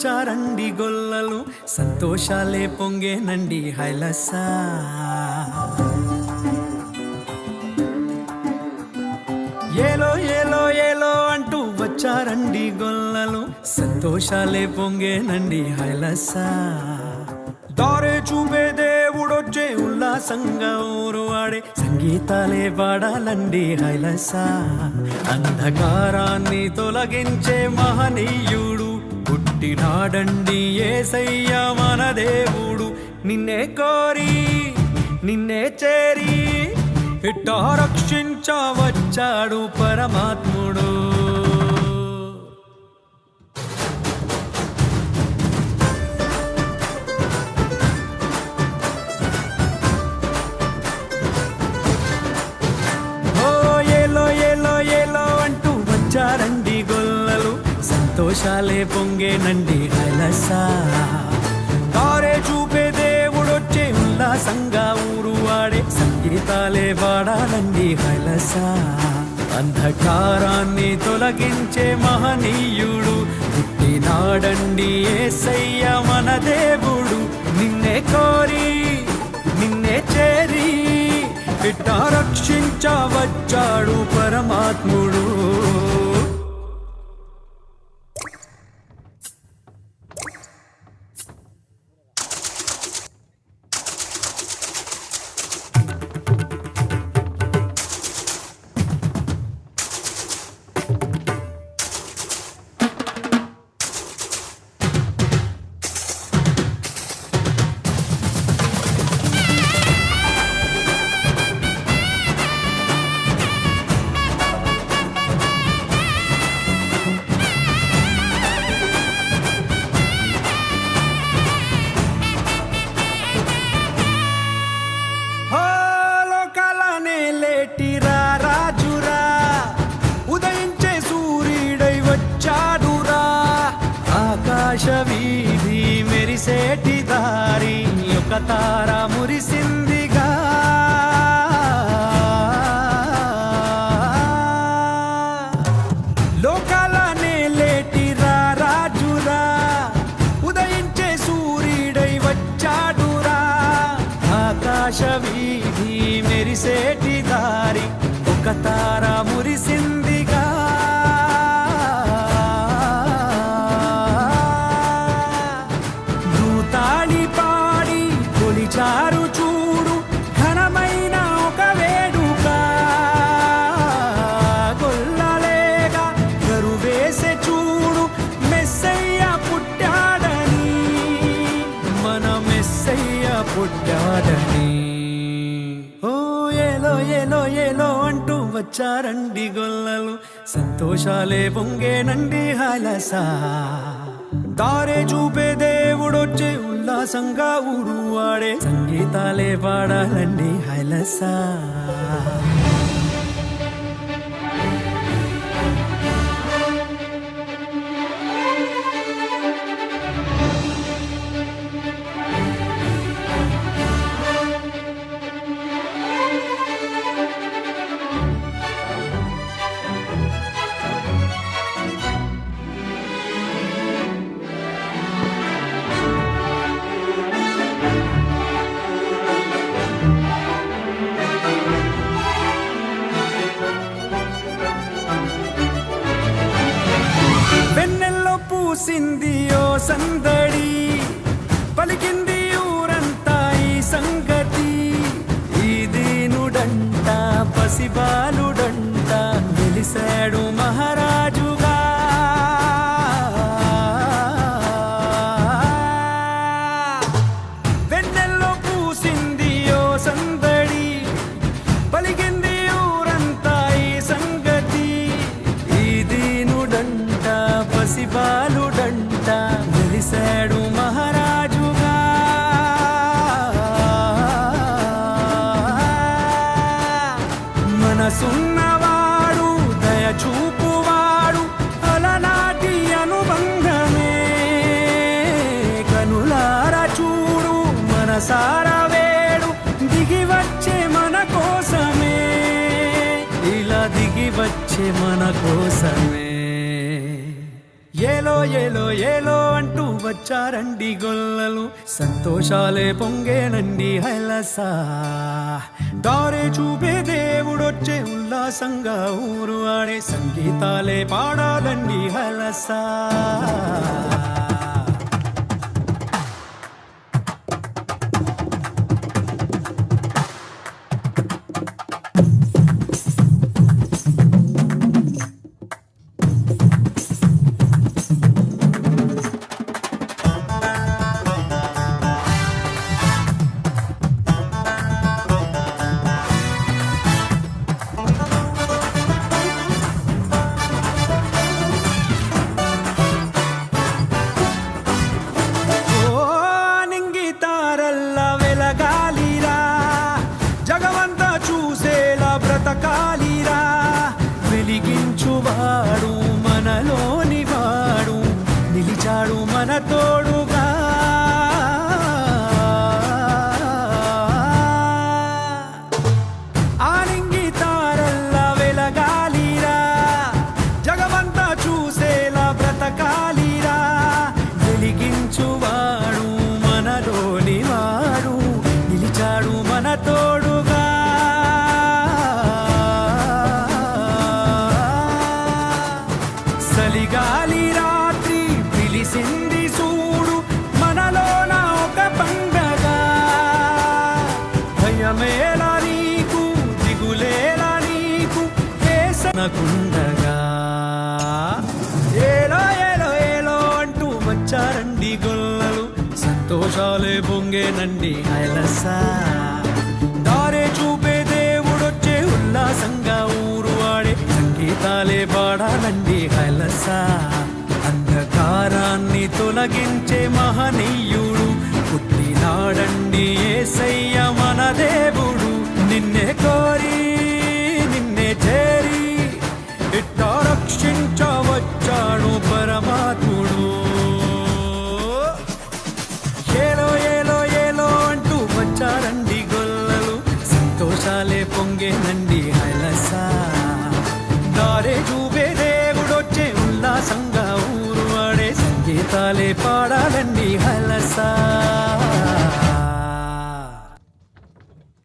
వచ్చారండి గొల్లలు సంతోషాలే పొంగేనండి హైలసా. ఏలో ఏలో ఏలో అంటూ వచ్చారండి గొల్లలు సంతోషాలే పొంగేనండి హైలసా. దారే చూపే దేవుడొచ్చే ఉల్లాసంగా ఊరు ఆడే సంగీతాలే పాడాలండి హైలసా. అంధకారాన్ని తొలగించే మహనీయుడు నాడండి ఏసయ్య మన దేవుడు. నిన్నే కోరి నిన్నే చేరి ఇట్టా రక్షించవచ్చాడు పరమాత్ముడు. సంతోషాలే పొంగేనండి అలసా. తారే చూపే దేవుడొచ్చే ఉల్లాసంగా ఊరు వాడే సంగీతాలే వాడాలండి హలసా అంధకారాన్ని తొలగించే మహనీయుడు పుట్టినాడండి ఏసయ్య మన దేవుడు. నిన్నే కోరి నిన్నే చేరి ఇట్టా రక్షించవచ్చాడు పరమాత్ముడు. వీధి మెరిసేటి దారి ఒక తార మురిసిందిగా లోకాలనే లేటిరా రాజురా ఉదయించే సూర్యుడై వచ్చాడురా. ఆకాశ వీధి మెరిసేటి దారి ఒక తార కొలిచారు చూడు ఘనమైన ఒక వేడుక. గొల్లలేగా కరువేసే చూడు మెస్సయ్య పుట్టాడని. మన మెస్సయ్య పుట్టాడని. ఓ ఏలో ఏలో ఏలో అంటూ వచ్చారండి గొల్లలు. సంతోషాలే పొంగేనండి హాలసా. దారే చూపే దేవుడొచ్చే ఉల్లాసంగా ఊరు వాడే సంగీతాలే పాడాలండి హైలసా. పూసింది ఓ కోసమే. ఏలో ఏలో ఏలో అంటూ వచ్చారండి గొల్లలు. సంతోషాలే పొంగేనండి హైలసా. దారే చూపే దేవుడొచ్చే ఉల్లాసంగా ఊరు ఆడే సంగీతాలే పాడాలండి హలసా. వేసనకుండగా ఏలో ఏలో ఏలో అంటూ వచ్చారండి గొల్లలు. సంతోషాలే పొంగేనండి ఐలసా దారే చూపే దేవుడొచ్చే ఉల్లాసంగా ఊరు వాడే సంగీతాలే పాడాలండి హైలసా. అంధకారాన్ని తొలగించే మహనీయుడు పుట్టినాడండి ఏసయ్య మన పొంగాలే పొంగే నండి హైలసా. దారే చూపే దేవుడొచ్చే ఉల్లాసంగా ఊరు వాడే సంగీతాలే పాడాలండి హైలసా.